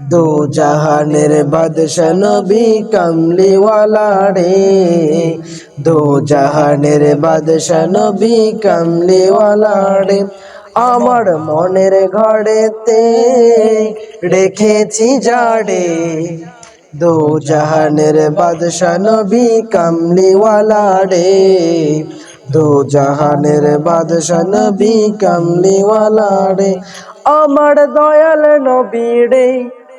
দো জাহানের বাদশা নবী কামলিওয়ালা রে। দো জাহানের বাদশা নবী কামলিওয়ালা রে। আমার মনের ঘরেতে রেখেছি যারে দো জাহানের বাদশা নবী কামলিওয়ালা রে। দো জাহানের বাদশা নবী কামলিওয়ালা রে। আমার দয়াল নবী রে।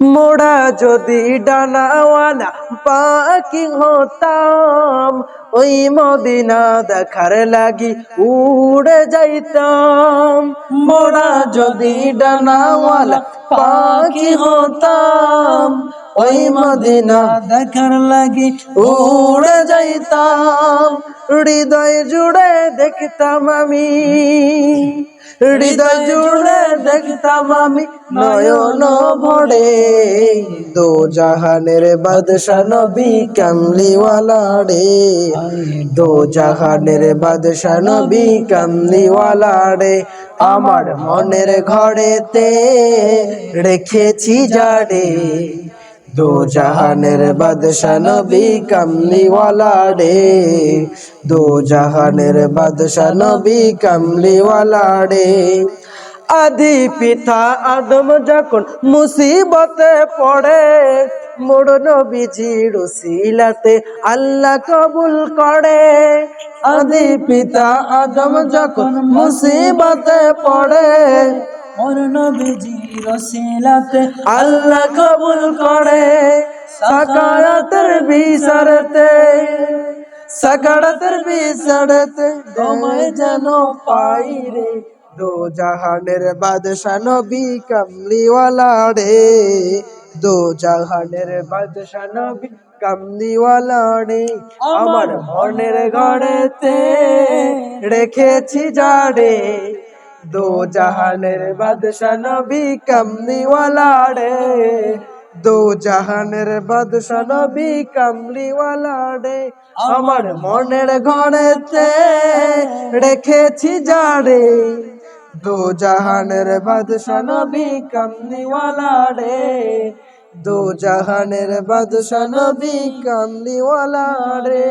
মোড়া যদি ডানাওয়ালা পাখি হতাম, ওই মদিনা দেখার লাগি উড়ে যাইতাম। মোড়া যদি ডানাওয়ালা পাখি হতাম, ওই মদিনা দেখার লাগি উড়ে যাইতাম। হৃদয় জুড়ে দেখতাম আমি। হৃদয় জুড়ে দেখতাম আমি নয়ন ভরে। দো জাহানের বাদশা নবী কামলিওয়ালা রে। দো জাহানের বাদশা নবী কামলিওয়ালা রে। আমার মনের ঘরেতে রেখেছি যারে দো জাহানের বাদশা নবী কামলিওয়ালা রে। দো জাহানের বাদশা নবী কামলিওয়ালা রে। আদি পিতা আদম যখন মুসিবতে পড়ে মোড় নবীজির সিলাতে আল্লাহ কবুল করে। আদি পিতা আদম যখন মুসিবতে পড়ে, মোর নবীজি রসিলাতে আল্লাহ কবুল করে। বিচারতে সাকারাতের বিচারতে তোমায় যেন পাই রে দো জাহানের বাদশা নবী কামলিওয়ালা রে দো জাহানের বাদশা নবী কামলিওয়ালা রে আমার মনের ঘরেতে রেখেছি যারে দো জাহানের বাদশা নবী কামলিওয়ালা রে দো জাহানের বাদশা নবী কামলিওয়ালা রে, আমার মনের ঘরেতে রেখেছি যারে দো জাহানের বাদশা নবী কামলিওয়ালা রে, দো জাহানের বাদশা নবী কামলিওয়ালা রে।